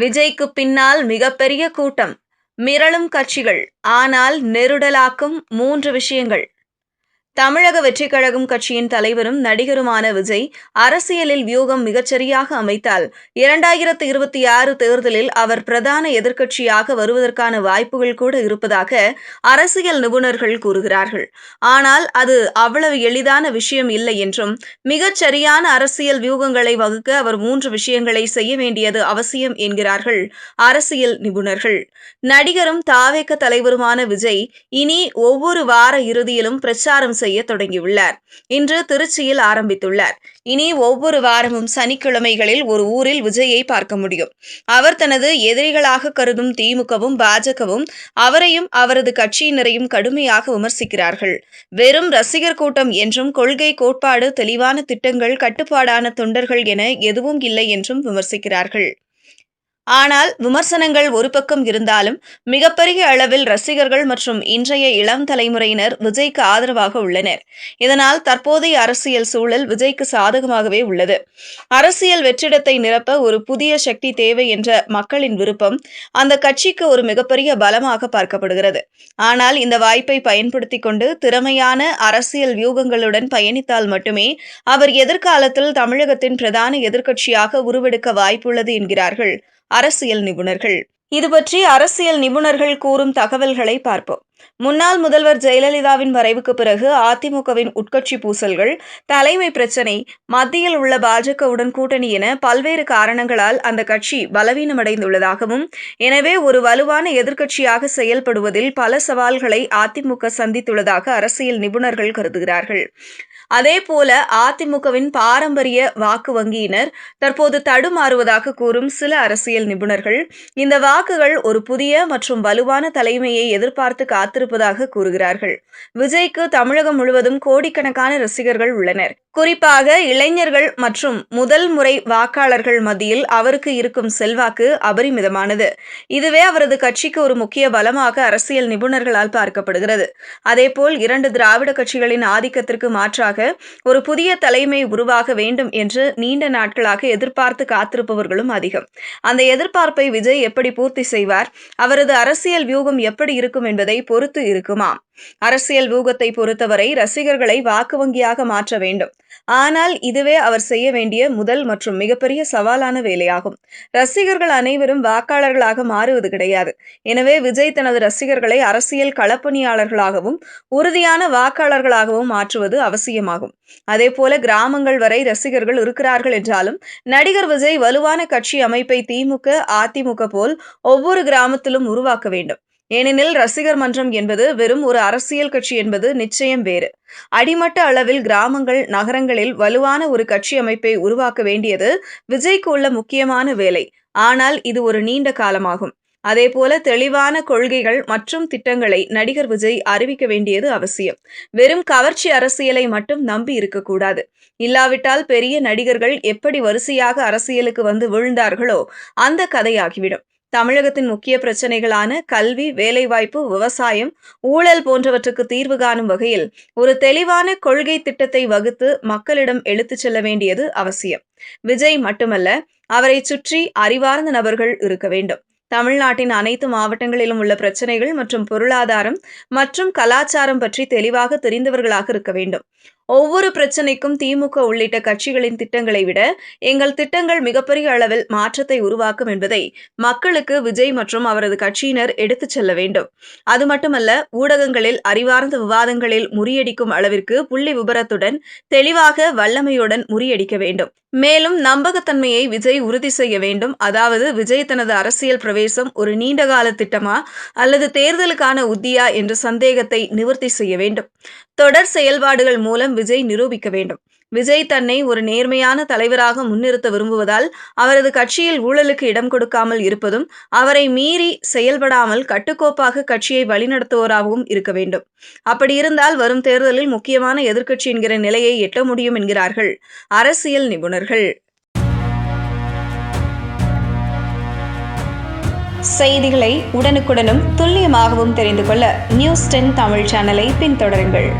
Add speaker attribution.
Speaker 1: விஜய்க்கு பின்னால் மிகப்பெரிய கூட்டம். மிரளும் கட்சிகள். ஆனால் நெருடலாக்கும் மூன்று விஷயங்கள். தமிழக வெற்றிக் கழகம் கட்சியின் தலைவரும் நடிகருமான விஜய் அரசியலில் வியூகம் மிகச்சரியாக அமைத்தால் இரண்டாயிரத்து இருபத்தி ஆறு தேர்தலில் அவர் பிரதான எதிர்க்கட்சியாக வருவதற்கான வாய்ப்புகள் கூட இருப்பதாக அரசியல் நிபுணர்கள் கூறுகிறார்கள். ஆனால் அது அவ்வளவு எளிதான விஷயம் இல்லை என்றும் மிகச்சரியான அரசியல் வியூகங்களை வகுக்க அவர் மூன்று விஷயங்களை செய்ய வேண்டியது அவசியம் என்கிறார்கள் அரசியல் நிபுணர்கள். நடிகரும் தாவேக்க தலைவருமான விஜய் இனி ஒவ்வொரு வார இறுதியிலும் பிரச்சாரம் செய்ய தொடங்கியுள்ளார். இன்று திருச்சியில் ஆரம்பித்துள்ளார். இனி ஒவ்வொரு வாரமும் சனிக்கிழமைகளில் ஒரு ஊரில் விஜயை பார்க்க முடியும். அவர் தனது எதிரிகளாக கருதும் திமுகவும் பாஜகவும் அவரையும் அவரது கட்சியினரையும் கடுமையாக விமர்சிக்கிறார்கள். வெறும் ரசிகர் கூட்டம் என்றும் கொள்கை கோட்பாடு தெளிவான திட்டங்கள் கட்டுப்பாடான தொண்டர்கள் என எதுவும் இல்லை என்றும் விமர்சிக்கிறார்கள். ஆனால் விமர்சனங்கள் ஒரு பக்கம் இருந்தாலும் மிகப்பெரிய அளவில் ரசிகர்கள் மற்றும் இன்றைய இளம் தலைமுறையினர் விஜய்க்கு ஆதரவாக உள்ளனர். இதனால் தற்போதைய அரசியல் சூழல் விஜய்க்கு சாதகமாகவே உள்ளது. அரசியல் வெற்றிடத்தை நிரப்ப ஒரு புதிய சக்தி தேவை என்ற மக்களின் விருப்பம் அந்த கட்சிக்கு ஒரு மிகப்பெரிய பலமாக பார்க்கப்படுகிறது. ஆனால் இந்த வாய்ப்பை பயன்படுத்தி கொண்டு திறமையான அரசியல் வியூகங்களுடன் பயணித்தால் மட்டுமே அவர் எதிர்காலத்தில் தமிழகத்தின் பிரதான எதிர்க்கட்சியாக உருவெடுக்க வாய்ப்புள்ளது என்கிறார்கள் அரசியல் நிபுணர்கள். இது பற்றி அரசியல் நிபுணர்கள் கூறும் தகவல்களை பார்ப்போம். முன்னாள் முதல்வர் ஜெயலலிதாவின் மறைவுக்கு பிறகு அதிமுகவின் உட்கட்சி பூசல்கள் தலைமை பிரச்சினை மத்தியில் உள்ள பாஜகவுடன் கூட்டணி என பல்வேறு காரணங்களால் அந்த கட்சி பலவீனமடைந்துள்ளதாகவும் எனவே ஒரு வலுவான எதிர்க்கட்சியாக செயல்படுவதில் பல சவால்களை அதிமுக சந்தித்துள்ளதாக அரசியல் நிபுணர்கள் கருதுகிறார்கள். அதேபோல அதிமுகவின் பாரம்பரிய வாக்கு வங்கியினர் தற்போது தடுமாறுவதாக கூறும் சில அரசியல் நிபுணர்கள் இந்த வாக்குகள் ஒரு புதிய மற்றும் வலுவான தலைமையை எதிர்பார்த்து காத்திருப்பதாக கூறுகிறார்கள். விஜய்க்கு தமிழகம் முழுவதும் கோடிக்கணக்கான ரசிகர்கள் உள்ளனர். குறிப்பாக இளைஞர்கள் மற்றும் முதல் முறை வாக்காளர்கள் மத்தியில் அவருக்கு இருக்கும் செல்வாக்கு அபரிமிதமானது. இதுவே அவரது கட்சிக்கு ஒரு முக்கிய பலமாக அரசியல் நிபுணர்களால் பார்க்கப்படுகிறது. அதேபோல் இரண்டு திராவிட கட்சிகளின் ஆதிக்கத்திற்கு மாற்றாக ஒரு புதிய தலைமை உருவாக வேண்டும் என்று நீண்ட நாட்களாக எதிர்பார்த்து காத்திருப்பவர்களும் அதிகம். அந்த எதிர்பார்ப்பை விஜய் எப்படி பூர்த்தி செய்வார்? அவரது அரசியல் வியூகம் எப்படி இருக்கும் என்பதை பொறுத்து இருக்குமாம். அரசியல் ஊகத்தை பொறுத்தவரை ரசிகர்களை வாக்கு வங்கியாக மாற்ற வேண்டும். ஆனால் இதுவே அவர் செய்ய வேண்டிய முதல் மற்றும் மிகப்பெரிய சவாலான வேலையாகும். ரசிகர்கள் அனைவரும் வாக்காளர்களாக மாறுவது கிடையாது. எனவே விஜய் தனது ரசிகர்களை அரசியல் களப்பணியாளர்களாகவும் உறுதியான வாக்காளர்களாகவும் மாற்றுவது அவசியமாகும். அதேபோல கிராமங்கள் வரை ரசிகர்கள் இருக்கிறார்கள் என்றாலும் நடிகர் விஜய் வலுவான கட்சி அமைப்பை திமுக அதிமுக போல் ஒவ்வொரு கிராமத்திலும் உருவாக்க வேண்டும். ஏனெனில் ரசிகர் மன்றம் என்பது வெறும் ஒரு அரசியல் கட்சி என்பது நிச்சயம் வேறு. அடிமட்ட அளவில் கிராமங்கள் நகரங்களில் வலுவான ஒரு கட்சி அமைப்பை உருவாக்க வேண்டியது விஜய்க்கு உள்ள முக்கியமான வேலை. ஆனால் இது ஒரு நீண்ட காலமாகும். அதேபோல தெளிவான கொள்கைகள் மற்றும் திட்டங்களை நடிகர் விஜய் அறிவிக்க வேண்டியது அவசியம். வெறும் கவர்ச்சி அரசியலை மட்டும் நம்பி இருக்கக்கூடாது. இல்லாவிட்டால் பெரிய நடிகர்கள் எப்படி வரிசையாக அரசியலுக்கு வந்து விழுந்தார்களோ அந்த கதையாகிவிடும். தமிழகத்தின் முக்கிய பிரச்சனைகளான கல்வி வேலைவாய்ப்பு விவசாயம் ஊழல் போன்றவற்றுக்கு தீர்வு காணும் வகையில் ஒரு தெளிவான கொள்கை திட்டத்தை வகுத்து மக்களிடம் எடுத்துச் செல்ல வேண்டியது அவசியம். விஜய் மட்டுமல்ல அவரை சுற்றி அறிவார்ந்த நபர்கள் இருக்க வேண்டும். தமிழ்நாட்டின் அனைத்து மாவட்டங்களிலும் உள்ள பிரச்சனைகள் மற்றும் பொருளாதாரம் மற்றும் கலாச்சாரம் பற்றி தெளிவாக தெரிந்தவர்களாக இருக்க வேண்டும். ஒவ்வொரு பிரச்சனைக்கும் திமுக உள்ளிட்ட கட்சிகளின் திட்டங்களை விட எங்கள் திட்டங்கள் மிகப்பெரிய அளவில் மாற்றத்தை உருவாக்கும் என்பதை மக்களுக்கு விஜய் மற்றும் அவரது கட்சியினர் எடுத்துச் செல்ல வேண்டும். அது மட்டுமல்ல ஊடகங்களில் அறிவார்ந்த விவாதங்களில் முறியடிக்கும் அளவிற்கு புள்ளி விபரத்துடன் தெளிவாக வல்லமையுடன் முறியடிக்க வேண்டும். மேலும் நம்பகத்தன்மையை விஜய் உறுதி செய்ய வேண்டும். அதாவது விஜய் தனது அரசியல் பிரவேசம் ஒரு நீண்டகால திட்டமா அல்லது தேர்தலுக்கான உத்தியா என்ற சந்தேகத்தை நிவர்த்தி செய்ய வேண்டும். தொடர் செயல்பாடுகள் மூலம் விஜய் நிரூபிக்க வேண்டும். விஜய் தன்னை ஒரு நேர்மையான தலைவராக முன்னிறுத்த விரும்புவதால் அவரது கட்சியில் ஊழலுக்கு இடம் கொடுக்காமல் இருப்பதும் அவரை மீறி செயல்படாமல் கட்டுக்கோப்பாக கட்சியை வழிநடத்துவோராகவும் இருக்க வேண்டும். அப்படி இருந்தால் வரும் தேர்தலில் முக்கியமான எதிர்க்கட்சி என்கிற நிலையை எட்ட முடியும் என்கிறார்கள் அரசியல் நிபுணர்கள். செய்திகளை உடனுக்குடனும் துல்லியமாகவும் தெரிந்து கொள்ள நியூஸ் டென் தமிழ் சேனலை பின்தொடருங்கள்.